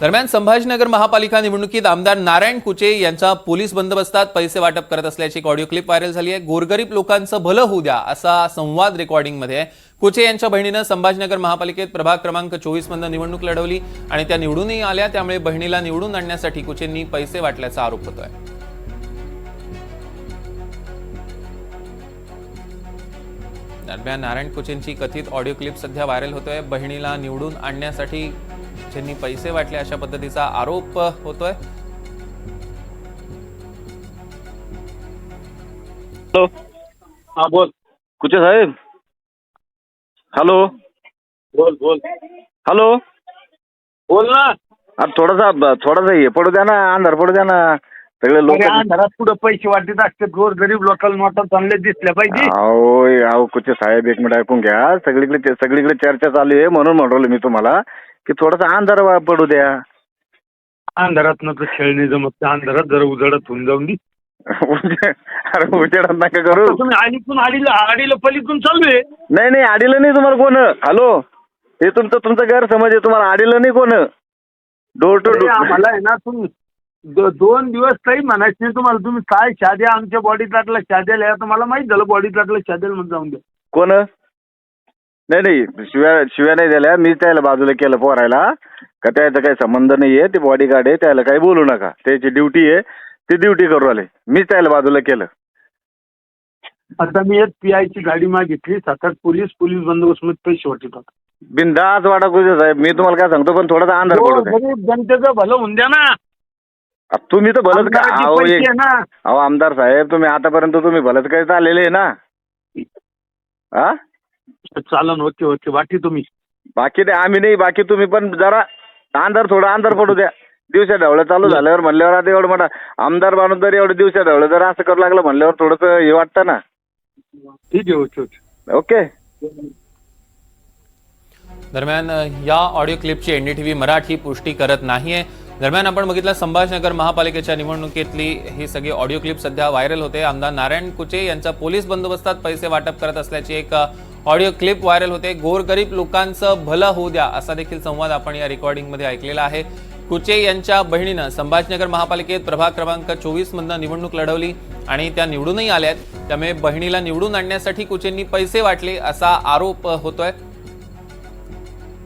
दरम्यान संभाजीनगर महापालिका निवडणुकीत आमदार नारायण कुचे यांचा पोलीस बंदोबस्तात पैसे वाटप करत असल्याची एक ऑडिओ क्लिप व्हायरल झाली आहे. गोरगरीब लोकांचं भलं होऊ द्या असा संवाद रेकॉर्डिंगमध्ये कुचे यांच्या बहिणीनं संभाजीनगर महापालिकेत प्रभाग क्रमांक चोवीस मधनं निवडणूक लढवली आणि त्या निवडूनही आल्या. त्यामुळे बहिणीला निवडून आणण्यासाठी कुचेंनी पैसे वाटल्याचा आरोप होतोय. दरम्यान नारायण कुचेंची कथित ऑडिओ क्लिप सध्या व्हायरल होतोय. बहिणीला निवडून आणण्यासाठी कुचेंनी पैसे वाटले अशा पद्धतीचा आरोप होतोय. हॅलो. हा बोल. कुचे साहेब? हॅलो. बोल बोल. हॅलो. बोल ना. अरे थोडासा थोडासा हे पडू द्या ना अंधार पडू द्या ना. सगळे लोक अरे घरात पुढे पैसे वाटत असते गोर गरीब लोकांना नोटा चांगले दिसल्या पाहिजे. अहो अहो कुचे साहेब एक मिनिट ऐकून घ्या. सगळीकडे सगळीकडे चर्चा चालू आहे म्हणून म्हणलो मी तुम्हाला. की थोडासा अंधार वा- पडू द्या. अंधारात न खेळणे जमत. त्या अंधारात जरा उजडत होऊन जाऊन दे. उजे- अरे उजेडात नका करू? तुम्ही आडीतून आडीला आडीला पलीतून चालू आहे. नाही नाही आडीलं नाही तुम्हाला कोण? हॅलो? हे तुमचं तुमचा गैरसमज आहे. तुम्हाला आडीलं नाही कोण? डोर टू अरे, डोर आम्हाला आहे ना तुम्ही दो- दोन दिवस काही म्हणायचं नाही तुम्हाला. तुम्ही काय शाद्या आमच्या बॉडीत लागला शाद्याला तर मला माहीत झालं बॉडीत लागलं शाद्याला म्हणून जाऊन द्या. कोण? नाही नाही. शिव्या शिव्या नाही दिल्या मी त्याला बाजूला केलं पोरायला. का त्याचा काही संबंध नाहीये. ते बॉडी गार्ड आहे. त्याला काही बोलू नका. त्याची ड्युटी आहे. ती ड्युटी करू आले मीच त्याला बाजूला केलं. आता मी एक पी ची गाडी मागितली. सात आठ पोलीस पोलीस बंदोबस्त मध्ये पैसे वाटत होता बिंदास वाटा कुठे साहेब. मी तुम्हाला काय सांगतो पण थोडासा अंधार पडू द्या गरीब जनतेचं भलं होऊन द्या ना. तुम्ही तर भलत का आमदाराचे अहो पैसे एक- आहे ना. अहो आमदार साहेब तुम्ही आतापर्यंत तुम्ही भलत काही चाललेले आहे ना. हा चालन ओके ओके. बाकी तुम्ही. बाकी ते आम्ही नाही बाकी तुम्ही पण जरा अंधार थोडा अंधार पडू द्या. दिवसा ढवळं चालू झाल्यावर म्हणल्यावर आता एवढं मोठा आमदार माणूस जर एवढं दिवसा ढवळं जर असं करू लागलं म्हणल्यावर थोडंसं हे वाटतं ना. ठीक आहे ओके ओके. ओके. दरम्यान या ऑडिओ क्लिपची एनडीटीव्ही मराठी पुष्टी करत नाहीये. दरम्यान आपण बघितलं संभाजीनगर महापालिकेच्या निवडणुकीतली ही सगळी ऑडिओ क्लिप सध्या व्हायरल होते. आमदार नारायण कुचे यांच्या पोलीस बंदोबस्तात पैसे वाटप करत असल्याची एक ऑडिओ क्लिप व्हायरल होते. गोरगरीब लोकांचं भलं होऊ द्या असा देखील संवाद आपण या रेकॉर्डिंगमध्ये ऐकलेला आहे. कुचे यांच्या बहिणीनं संभाजीनगर महापालिकेत प्रभाग क्रमांक चोवीस मधनं निवडणूक लढवली आणि त्या निवडूनही आल्यात त्यामुळे बहिणीला निवडून आणण्यासाठी कुचेंनी पैसे वाटले असा आरोप होतोय.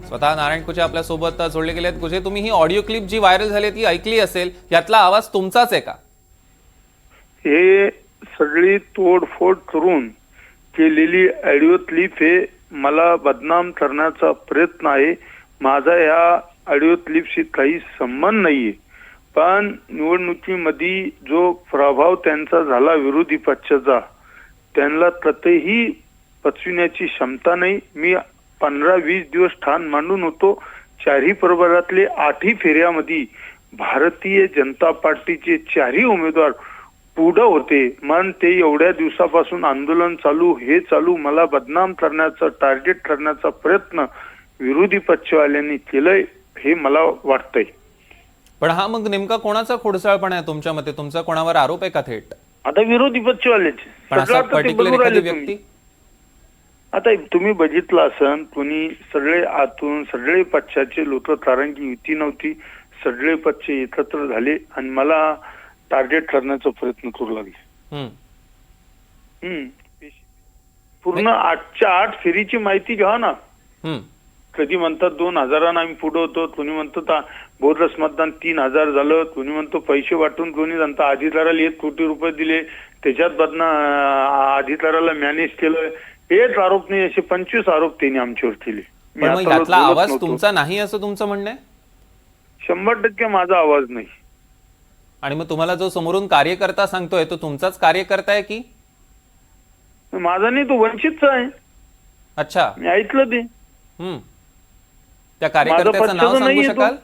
स्वतः नारायण कुचे आपल्यासोबत जोडले गेलेत. कुचे तुम्ही ही ऑडिओ क्लिप जी व्हायरल झाली ती ऐकली असेल. यातला आवाज तुमचाच आहे का? हे सगळी तोडफोड करून केलेली ऑडिओ क्लिप हे मला बदनाम करण्याचा प्रयत्न आहे. माझा या ऑडिओ क्लिपशी काही संबंध नाहीये. पण निवडणुकीमध्ये जो प्रभाव त्यांचा झाला विरोधी पक्षाचा त्यांना कतही पचविण्याची क्षमता नाही. मी पंधरा वीस दिवस ठाण मांडून होतो. चारही प्रभागातले आठही फेऱ्यामध्ये भारतीय जनता पार्टीचे चारही उमेदवार पुढं होते. मन ते एवढ्या दिवसापासून आंदोलन चालू हे चालू मला बदनाम करण्याचा टार्गेट करण्याचा प्रयत्न विरोधी पक्षवाल्यांनी केलंय हे मला वाटतंय. पण हा मग नेमका कोणाचा खोडसाळपणा आहे तुमच्या मते? तुमचा कोणावर आरोप आहे का थेट? आता विरोधी पक्षवाल्याचे. आता तुम्ही बघितलं असन कोणी सगळे आतून सगळे पक्षाचे लोक कारण की युती नव्हती सगळे पक्ष एकत्र झाले. आणि मला टार्गेट करण्याचा प्रयत्न करू लागले. पूर्ण आठच्या आठ फेरीची माहिती घ्या ना. कधी म्हणतात दोन हजारांना आम्ही पुढे होतो कोणी म्हणतो बोरस मतदान तीन हजार झालं कोणी म्हणतो पैसे वाटून कोणी म्हणतं अधिकाराला एक कोटी रुपये दिले त्याच्यात बदना अधिकाराला मॅनेज केलं. एक आरोप नाही असे पंचवीस आरोप त्यांनी आमच्यावर केले. मी आवाज. तुमचा नाही असं तुमचं म्हणणं शंभर टक्के माझा आवाज नाही. आणि मग तुम्हाला जो समोरून कार्यकर्ता सांगतोय तो तुमचाच कार्यकर्ता आहे की? माझा नाही तो वंचितचा आहे. अच्छा. मी ऐकलं ते. हम्म. त्या कार्यकर्त्याचं पक्षाचं नाव सांगू नाहीये तो. शकाल?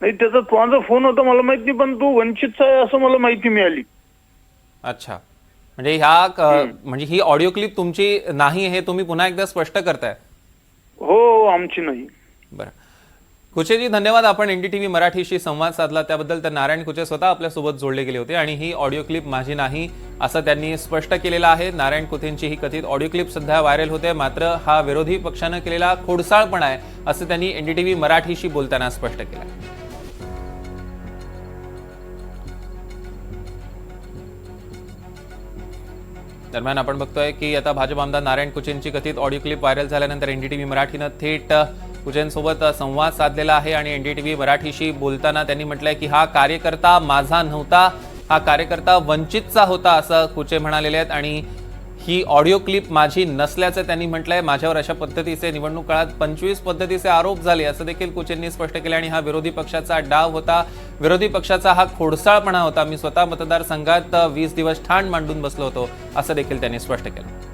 नाही त्याचा कोणाचा फोन होता मला माहीत नाही पण तो वंचितचा आहे असं मला माहिती मिळाली. अच्छा. म्हणजे ह्या क- म्हणजे ही ऑडिओ क्लिप तुमची नाही हे तुम्ही पुन्हा एकदा स्पष्ट करताय? हो आमची नाही. बरं. कुचेजी धन्यवाद. आपण एनडीटीव्ही मराठीशी संवाद साधला. त्याबद्दल तर नारायण कुचे स्वतः आपल्यासोबत जोडले गेले होते आणि ही ऑडिओ क्लिप माझी नाही असं त्यांनी स्पष्ट केलेलं आहे. नारायण कुथेंची ही कथित ऑडिओ क्लिप सध्या व्हायरल होते. मात्र हा विरोधी पक्षानं केलेला खोडसाळपणा आहे असं त्यांनी एनडीटीव्ही मराठीशी बोलताना स्पष्ट केलं दरम्यान आपण बघतोय की आता भाजप आमदार नारायण कुचेंची कथित ऑडिओ क्लिप व्हायरल झाल्यानंतर एनडीटीव्ही मराठीनं थेट पूजेंसोबत संवाद साधलेला आहे आणि एन डी टी व्ही मराठीशी बोलताना त्यांनी म्हटलंय की हा कार्यकर्ता माझा नव्हता हा कार्यकर्ता वंचितचा होता असं कुचे म्हणालेले आहेत आणि ही ऑडिओ क्लिप माझी नसल्याचं त्यांनी म्हटलंय. माझ्यावर अशा पद्धतीचे निवडणूक काळात पंचवीस पद्धतीचे आरोप झाले असं देखील कुचेंनी स्पष्ट केले आणि हा विरोधी पक्षाचा डाव होता. विरोधी पक्षाचा हा खोडसाळपणा होता. मी स्वतः मतदारसंघात वीस दिवस ठाण मांडून बसलो होतो असं देखील त्यांनी स्पष्ट केलं.